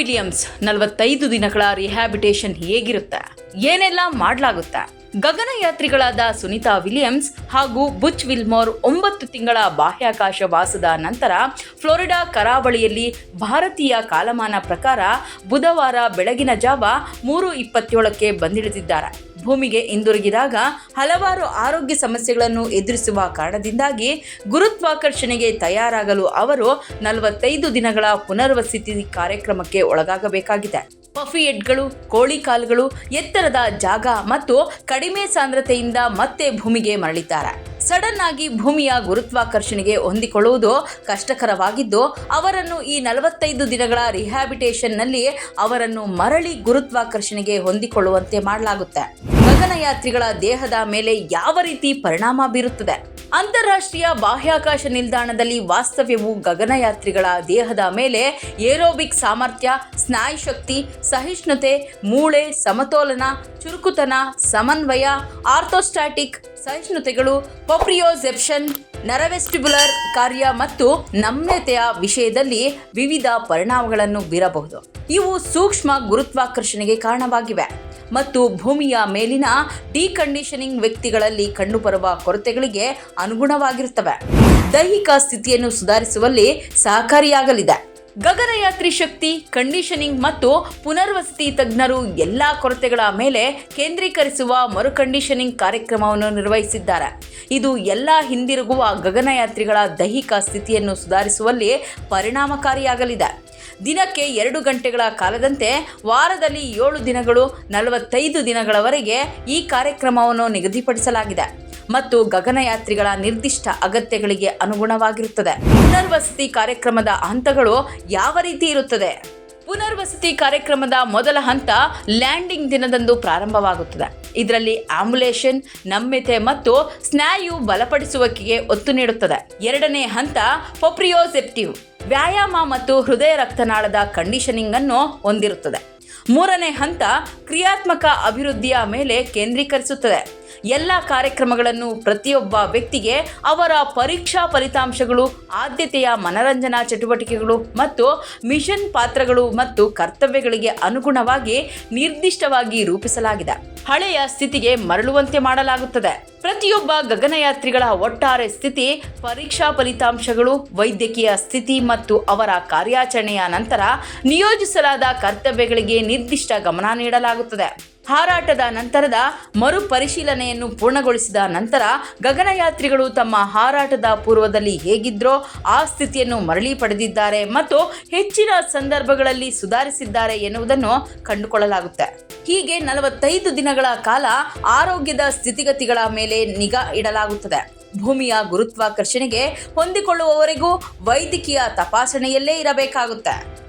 Williams ನಲವತ್ತೈದು ದಿನಗಳ rehabilitation ಹೇಗಿರುತ್ತೆ? ಏನೆಲ್ಲ ಮಾಡಲಾಗುತ್ತೆ? ಗಗನಯಾತ್ರಿಗಳಾದ ಸುನಿತಾ ವಿಲಿಯಮ್ಸ್ ಹಾಗೂ ಬುಚ್ ವಿಲ್ಮೋರ್ ಒಂಬತ್ತು ತಿಂಗಳ ಬಾಹ್ಯಾಕಾಶ ವಾಸದ ನಂತರ ಫ್ಲೋರಿಡಾ ಕರಾವಳಿಯಲ್ಲಿ ಭಾರತೀಯ ಕಾಲಮಾನ ಪ್ರಕಾರ ಬುಧವಾರ ಬೆಳಗಿನ ಜಾವ ಮೂರು ಇಪ್ಪತ್ತೇಳಕ್ಕೆ ಬಂದಿಳಿದಿದ್ದಾರೆ. ಭೂಮಿಗೆ ಹಿಂದಿರುಗಿದಾಗ ಹಲವಾರು ಆರೋಗ್ಯ ಸಮಸ್ಯೆಗಳನ್ನು ಎದುರಿಸುವ ಕಾರಣದಿಂದಾಗಿ ಗುರುತ್ವಾಕರ್ಷಣೆಗೆ ತಯಾರಾಗಲು ಅವರು ನಲವತ್ತೈದು ದಿನಗಳ ಪುನರ್ವಸತಿ ಕಾರ್ಯಕ್ರಮಕ್ಕೆ ಒಳಗಾಗಬೇಕಾಗಿದೆ. ಪಫಿ ಎಡ್ಗಳು, ಕೋಳಿ ಕಾಲುಗಳು, ಎತ್ತರದ ಜಾಗ ಮತ್ತು ಕಡಿಮೆ ಸಾಂದ್ರತೆಯಿಂದ ಮತ್ತೆ ಭೂಮಿಗೆ ಮರಳಿದ್ದಾರೆ. ಸಡನ್ ಆಗಿ ಭೂಮಿಯ ಗುರುತ್ವಾಕರ್ಷಣೆಗೆ ಹೊಂದಿಕೊಳ್ಳುವುದು ಕಷ್ಟಕರವಾಗಿದ್ದು, ಅವರನ್ನು ಈ ನಲವತ್ತೈದು ದಿನಗಳ ರಿಹ್ಯಾಬಿಟೇಷನ್ನಲ್ಲಿ ಅವರನ್ನು ಮರಳಿ ಗುರುತ್ವಾಕರ್ಷಣೆಗೆ ಹೊಂದಿಕೊಳ್ಳುವಂತೆ ಮಾಡಲಾಗುತ್ತೆ. ಗಗನಯಾತ್ರಿಗಳ ದೇಹದ ಮೇಲೆ ಯಾವ ರೀತಿ ಪರಿಣಾಮ ಬೀರುತ್ತದೆ? ಅಂತಾರಾಷ್ಟ್ರೀಯ ಬಾಹ್ಯಾಕಾಶ ನಿಲ್ದಾಣದಲ್ಲಿ ವಾಸ್ತವ್ಯವು ಗಗನಯಾತ್ರಿಗಳ ದೇಹದ ಮೇಲೆ ಏರೋಬಿಕ್ ಸಾಮರ್ಥ್ಯ, ಸ್ನಾಯು ಶಕ್ತಿ, ಸಹಿಷ್ಣುತೆ, ಮೂಳೆ, ಸಮತೋಲನ, ಚುರುಕುತನ, ಸಮನ್ವಯ, ಆರ್ಥೋಸ್ಟಾಟಿಕ್ ಸಹಿಷ್ಣುತೆಗಳು, ಪೊಪ್ರಿಯೋಸೆಪ್ಷನ್, ನರವೆಸ್ಟಿಬ್ಯುಲರ್ ಕಾರ್ಯ ಮತ್ತು ನಮ್ಯತೆಯ ವಿಷಯದಲ್ಲಿ ವಿವಿಧ ಪರಿಣಾಮಗಳನ್ನು ಬೀರಬಹುದು. ಇವು ಸೂಕ್ಷ್ಮ ಗುರುತ್ವಾಕರ್ಷಣೆಗೆ ಕಾರಣವಾಗಿವೆ. ಮತ್ತು ಭೂಮಿಯ ಮೇಲಿನ ಡಿಕಂಡೀಷನಿಂಗ್ ವ್ಯಕ್ತಿಗಳಲ್ಲಿ ಕಂಡುಬರುವ ಕೊರತೆಗಳಿಗೆ ಅನುಗುಣವಾಗಿರುತ್ತವೆ. ದೈಹಿಕ ಸ್ಥಿತಿಯನ್ನು ಸುಧಾರಿಸುವಲ್ಲಿ ಸಹಕಾರಿಯಾಗಲಿದೆ. ಗಗನಯಾತ್ರಿ ಶಕ್ತಿ ಕಂಡೀಷನಿಂಗ್ ಮತ್ತು ಪುನರ್ವಸತಿ ತಜ್ಞರು ಎಲ್ಲಾ ಕೊರತೆಗಳ ಮೇಲೆ ಕೇಂದ್ರೀಕರಿಸುವ ಮರುಕಂಡೀಷನಿಂಗ್ ಕಾರ್ಯಕ್ರಮವನ್ನು ನಿರ್ವಹಿಸಿದ್ದಾರೆ. ಇದು ಎಲ್ಲ ಹಿಂದಿರುಗುವ ಗಗನಯಾತ್ರಿಗಳ ದೈಹಿಕ ಸ್ಥಿತಿಯನ್ನು ಸುಧಾರಿಸುವಲ್ಲಿ ಪರಿಣಾಮಕಾರಿಯಾಗಲಿದೆ. ದಿನಕ್ಕೆ ಎರಡು ಗಂಟೆಗಳ ಕಾಲದಂತೆ ವಾರದಲ್ಲಿ ಏಳು ದಿನಗಳು ನಲವತ್ತೈದು ದಿನಗಳವರೆಗೆ ಈ ಕಾರ್ಯಕ್ರಮವನ್ನು ನಿಗದಿಪಡಿಸಲಾಗಿದೆ. ಮತ್ತು ಗಗನಯಾತ್ರಿಗಳ ನಿರ್ದಿಷ್ಟ ಅಗತ್ಯಗಳಿಗೆ ಅನುಗುಣವಾಗಿರುತ್ತದೆ. ಪುನರ್ವಸತಿ ಕಾರ್ಯಕ್ರಮದ ಹಂತಗಳು ಯಾವ ರೀತಿ ಇರುತ್ತದೆ? ಪುನರ್ವಸತಿ ಕಾರ್ಯಕ್ರಮದ ಮೊದಲ ಹಂತ ಲ್ಯಾಂಡಿಂಗ್ ದಿನದಂದು ಪ್ರಾರಂಭವಾಗುತ್ತದೆ. ಇದರಲ್ಲಿ ಆಂಬುಲೇಷನ್ ನಮ್ಯತೆ ಮತ್ತು ಸ್ನಾಯು ಬಲಪಡಿಸುವಿಕೆಗೆ ಒತ್ತು ನೀಡುತ್ತದೆ. ಎರಡನೇ ಹಂತ ಪೊಪ್ರಿಯೋಸೆಪ್ಟಿವ್ ವ್ಯಾಯಾಮ ಮತ್ತು ಹೃದಯ ರಕ್ತನಾಳದ ಕಂಡೀಷನಿಂಗ್ ಅನ್ನು ಹೊಂದಿರುತ್ತದೆ. ಮೂರನೇ ಹಂತ ಕ್ರಿಯಾತ್ಮಕ ಅಭಿವೃದ್ಧಿಯ ಮೇಲೆ ಕೇಂದ್ರೀಕರಿಸುತ್ತದೆ. ಎಲ್ಲ ಕಾರ್ಯಕ್ರಮಗಳನ್ನು ಪ್ರತಿಯೊಬ್ಬ ವ್ಯಕ್ತಿಗೆ ಅವರ ಪರೀಕ್ಷಾ ಫಲಿತಾಂಶಗಳು, ಆದ್ಯತೆಯ ಮನರಂಜನಾ ಚಟುವಟಿಕೆಗಳು ಮತ್ತು ಮಿಷನ್ ಪಾತ್ರಗಳು ಮತ್ತು ಕರ್ತವ್ಯಗಳಿಗೆ ಅನುಗುಣವಾಗಿ ನಿರ್ದಿಷ್ಟವಾಗಿ ರೂಪಿಸಲಾಗಿದೆ. ಹಳೆಯ ಸ್ಥಿತಿಗೆ ಮರಳುವಂತೆ ಮಾಡಲಾಗುತ್ತದೆ. ಪ್ರತಿಯೊಬ್ಬ ಗಗನಯಾತ್ರಿಗಳ ಒಟ್ಟಾರೆ ಸ್ಥಿತಿ, ಪರೀಕ್ಷಾ ಫಲಿತಾಂಶಗಳು, ವೈದ್ಯಕೀಯ ಸ್ಥಿತಿ ಮತ್ತು ಅವರ ಕಾರ್ಯಾಚರಣೆಯ ನಂತರ ನಿಯೋಜಿಸಲಾದ ಕರ್ತವ್ಯಗಳಿಗೆ ನಿರ್ದಿಷ್ಟ ಗಮನ ನೀಡಲಾಗುತ್ತದೆ. ಹಾರಾಟದ ನಂತರದ ಮರುಪರಿಶೀಲನೆಯನ್ನು ಪೂರ್ಣಗೊಳಿಸಿದ ನಂತರ ಗಗನಯಾತ್ರಿಗಳು ತಮ್ಮ ಹಾರಾಟದ ಪೂರ್ವದಲ್ಲಿ ಹೇಗಿದ್ರೋ ಆ ಸ್ಥಿತಿಯನ್ನು ಮರಳಿ ಪಡೆದಿದ್ದಾರೆ ಮತ್ತು ಹೆಚ್ಚಿನ ಸಂದರ್ಭಗಳಲ್ಲಿ ಸುಧಾರಿಸಿದ್ದಾರೆ ಎನ್ನುವುದನ್ನು ಕಂಡುಕೊಳ್ಳಲಾಗುತ್ತೆ. ಹೀಗೆ ನಲವತ್ತೈದು ದಿನಗಳ ಕಾಲ ಆರೋಗ್ಯದ ಸ್ಥಿತಿಗತಿಗಳ ಮೇಲೆ ನಿಗಾ ಇಡಲಾಗುತ್ತದೆ. ಭೂಮಿಯ ಗುರುತ್ವಾಕರ್ಷಣೆಗೆ ಹೊಂದಿಕೊಳ್ಳುವವರೆಗೂ ವೈದ್ಯಕೀಯ ತಪಾಸಣೆಯಲ್ಲೇ ಇರಬೇಕಾಗುತ್ತೆ.